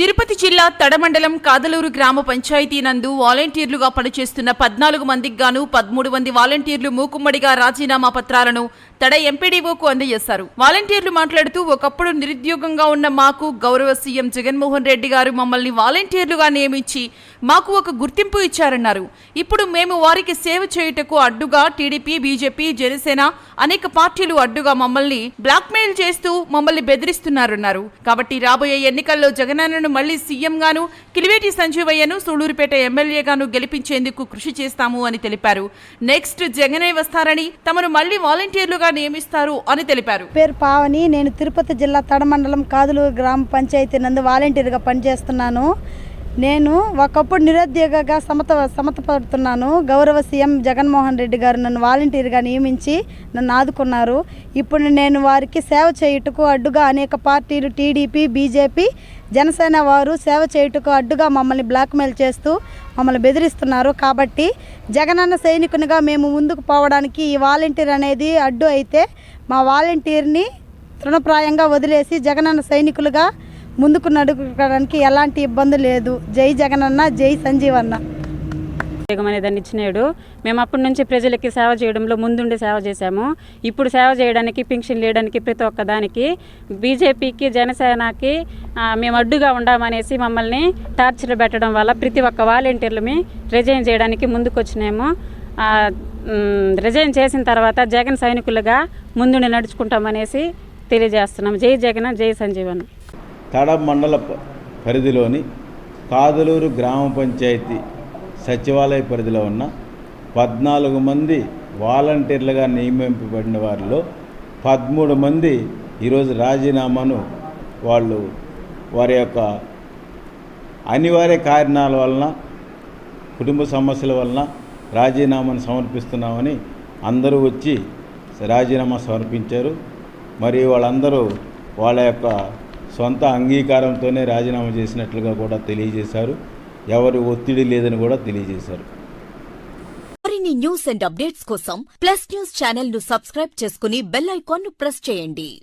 తిరుపతి జిల్లా తడమండలం కాదలూరు గ్రామ పంచాయతీ నందు వాలంటీర్లుగా పనిచేస్తున్న పద్నాలుగు మందికి గాను పదమూడు మంది వాలంటీర్లు మూకుమ్మడిగా రాజీనామా పత్రాలను తడ ఎంపీడీఓకు అందజేశారు. వాలంటీర్లు మాట్లాడుతూ ఒకప్పుడు నిరుద్యోగంగా ఉన్న మాకు గౌరవ సీఎం జగన్మోహన్ రెడ్డి గారు మమ్మల్ని వాలంటీర్లుగా నియమించి మాకు ఒక గుర్తింపు ఇచ్చారన్నారు. ఇప్పుడు మేము వారికి సేవ చేయుటకు అడ్డుగా టీడీపీ బీజేపీ జనసేన అనేక పార్టీలు అడ్డుగా మమ్మల్ని బ్లాక్మెయిల్ చేస్తూ మమ్మల్ని బెదిరిస్తున్నారన్నారు. కాబట్టి రాబోయే ఎన్నికల్లో జగనన్నను మళ్ళీ సీఎంగాను కిలివేటి సంజీవయ్యను సూళ్ళూరుపేట ఎమ్మెల్యేగాను గెలిపించేందుకు కృషి చేస్తాము అని తెలిపారు. నెక్స్ట్ జగనే వస్తారని తమను మళ్ళీ వాలంటీర్లుగా నియమిస్తారు అని తెలిపారు. పేరు పావని నేను తిరుపతి జిల్లా తడమండలం కాదులూరు గ్రామ పంచాయతీ నందు వాలంటీర్గా పనిచేస్తున్నాను. నేను ఒకప్పుడు నిరుద్యోగగా సమత సమతపడుతున్నాను. గౌరవ సీఎం జగన్మోహన్ రెడ్డి గారు నన్ను వాలంటీర్గా నియమించి నన్ను ఆదుకున్నారు. ఇప్పుడు నేను వారికి సేవ చేయుటకు అడ్డుగా అనేక పార్టీలు టీడీపీ బీజేపీ జనసేన వారు సేవ చేయుటకు అడ్డుగా మమ్మల్ని బ్లాక్మెయిల్ చేస్తూ మమ్మల్ని బెదిరిస్తున్నారు. కాబట్టి జగనన్న సైనికునిగా మేము ముందుకు పోవడానికి ఈ వాలంటీర్ అనేది అడ్డు అయితే మా వాలంటీర్ని తృణప్రాయంగా వదిలేసి జగనన్న సైనికులుగా ముందుకు నడుపుకోవడానికి ఎలాంటి ఇబ్బంది లేదు. జై జగనన్న జై సంజీవన్న. ఉద్యోగం అనే దాన్ని ఇచ్చినాడు. మేము అప్పటి నుంచి ప్రజలకి సేవ చేయడంలో ముందుండి సేవ చేశాము. ఇప్పుడు సేవ చేయడానికి పింఛన్ లేయడానికి ప్రతి ఒక్క దానికి బీజేపీకి జనసేనకి మేము అడ్డుగా ఉండామనేసి మమ్మల్ని టార్చర్ పెట్టడం వల్ల ప్రతి ఒక్క వాలంటీర్లని రిజైన్ చేయడానికి ముందుకు వచ్చినాము రిజైన్ చేసిన తర్వాత జగన్ సైనికులుగా ముందుండి నడుచుకుంటామనేసి తెలియజేస్తున్నాం జై జగన్ జై సంజీవన్. తడ మండల పరిధిలోని కాదలూరు గ్రామ పంచాయతీ సచివాలయ పరిధిలో ఉన్న పద్నాలుగు మంది వాలంటీర్లుగా నియమింపబడిన వారిలో పదమూడు మంది ఈరోజు రాజీనామాను వాళ్ళు వారి యొక్క అనివార్య కారణాల వలన కుటుంబ సమస్యల వలన రాజీనామాను సమర్పిస్తున్నామని అందరూ వచ్చి రాజీనామా సమర్పించారు. మరి వాళ్ళందరూ వాళ్ళ యొక్క సొంత అంగీకారంతోనే రాజీనామా చేసినట్లుగా కూడా తెలియజేశారు. ఎవరి ఒత్తిడి లేదని కూడా తెలియజేశారు. మరిన్ని న్యూస్ అండ్ అప్డేట్స్ కోసం ప్లస్ న్యూస్ ఛానల్ను సబ్స్క్రైబ్ చేసుకుని బెల్ ఐకాన్ను ప్రెస్ చేయండి.